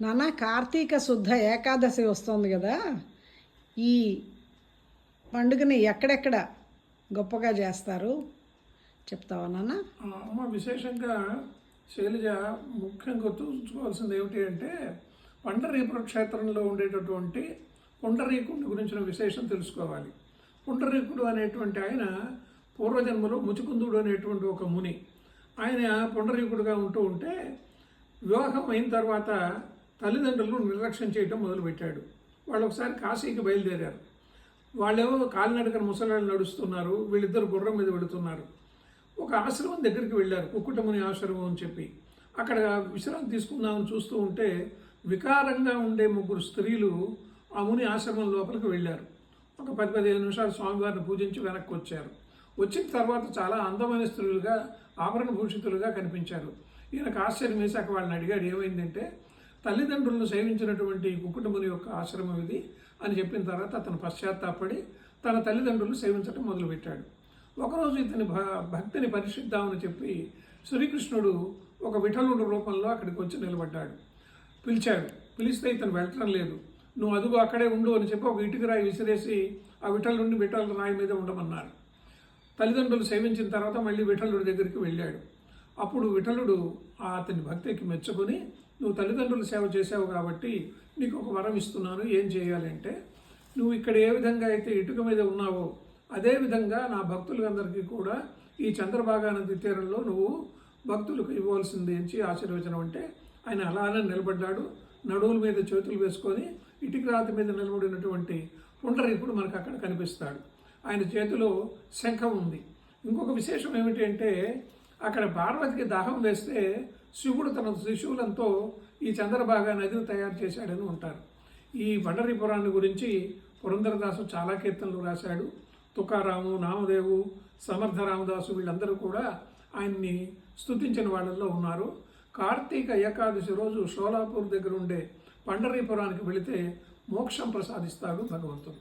నాన్న కార్తీక శుద్ధ ఏకాదశి వస్తుంది కదా. ఈ పండుగని ఎక్కడెక్కడ గొప్పగా చేస్తారు? చెప్తావా నాన్న? అమ్మ విశేషంగా శైలజ ముఖ్యంగా గుర్తుంచుకోవాల్సింది ఏమిటి అంటే పండరీపుర క్షేత్రంలో ఉండేటటువంటి పుండరీకుడి గురించిన విశేషం తెలుసుకోవాలి. పుండరీకుడు అనేటువంటి ఆయన పూర్వజన్మలో ముచుకుందుడు అనేటువంటి ఒక ముని. ఆయన పుండరీకుడుగా ఉంటూ ఉంటే వివాహం అయిన తర్వాత తల్లిదండ్రులు నిర్లక్ష్యం చేయడం మొదలుపెట్టాడు. వాళ్ళు ఒకసారి కాశీకి బయలుదేరారు. వాళ్ళేమో కాలినడకన ముసలాళ్ళు నడుస్తున్నారు వీళ్ళిద్దరు గుర్రం మీద వెళుతున్నారు. ఒక ఆశ్రమం దగ్గరికి వెళ్ళారు కుక్కుటముని ఆశ్రమం అని చెప్పి. అక్కడ విశ్రాంతి తీసుకుందామని చూస్తూ ఉంటే వికారంగా ఉండే ముగ్గురు స్త్రీలు ఆ ముని ఆశ్రమం లోపలికి వెళ్ళారు. ఒక పది పదిహేను నిమిషాలు స్వామివారిని పూజించి వెనక్కి వచ్చారు. వచ్చిన తర్వాత చాలా అందమైన స్త్రీలుగా ఆభరణ భూషితులుగా కనిపించారు. ఈయనకు ఆశ్చర్యం వేశాక వాళ్ళని అడిగాడు ఏమైందంటే తల్లిదండ్రులను సేవించినటువంటి కుక్కుటముని యొక్క ఆశ్రమం ఇది అని చెప్పిన తర్వాత అతను పశ్చాత్తాపడి తన తల్లిదండ్రులు సేవించడం మొదలుపెట్టాడు. ఒకరోజు ఇతని భ- భక్తిని పరిశుద్ధామని చెప్పి శ్రీకృష్ణుడు ఒక విఠలుడు రూపంలో అక్కడికి వచ్చి నిలబడ్డాడు. పిలిచాడు. పిలిస్తే ఇతను వెళ్ళటం లేదు. నువ్వు అదుగు అక్కడే ఉండు అని చెప్పి ఒక ఇటుక రాయి విసిరేసి ఆ విఠల్ నుండి విఠల రాయి మీద ఉండమన్నారు. తల్లిదండ్రులు సేవించిన తర్వాత మళ్ళీ విఠలుడి దగ్గరికి వెళ్ళాడు. అప్పుడు విఠలుడు అతని భక్తికి మెచ్చుకొని నువ్వు తల్లిదండ్రులు సేవ చేసావు కాబట్టి నీకు ఒక వరం ఇస్తున్నాను ఏం చేయాలంటే నువ్వు ఇక్కడ ఏ విధంగా అయితే ఇటుక మీద ఉన్నావో అదే విధంగా నా భక్తులందరికీ కూడా ఈ చంద్రభాగానంది తీరంలో నువ్వు భక్తులకు ఇవ్వాల్సింది ఏంచి ఆశీర్వచనం అంటే ఆయన అలానే నిలబడ్డాడు నడువుల మీద చేతులు వేసుకొని ఇటుక రాతి మీద నిలబడినటువంటి పుండరీకుడు మనకు అక్కడ కనిపిస్తాడు. ఆయన చేతిలో శంఖం ఉంది. ఇంకొక విశేషం ఏమిటి అంటే అక్కడ పార్వతికి దాహం వేస్తే శివుడు తన శిశువులంతో ఈ చంద్రభాగా నదిని తయారు చేశాడని ఉంటారు. ఈ పండరీపురాన్ని గురించి పురంధరదాసు చాలా కీర్తనలు రాశాడు. తుకారాము నామదేవు సమర్థ రామదాసు వీళ్ళందరూ కూడా ఆయన్ని స్తుతించిన వాళ్ళల్లో ఉన్నారు. కార్తీక ఏకాదశి రోజు షోలాపూర్ దగ్గర ఉండే పండరీపురానికి వెళితే మోక్షం ప్రసాదిస్తాడు భగవంతుడు.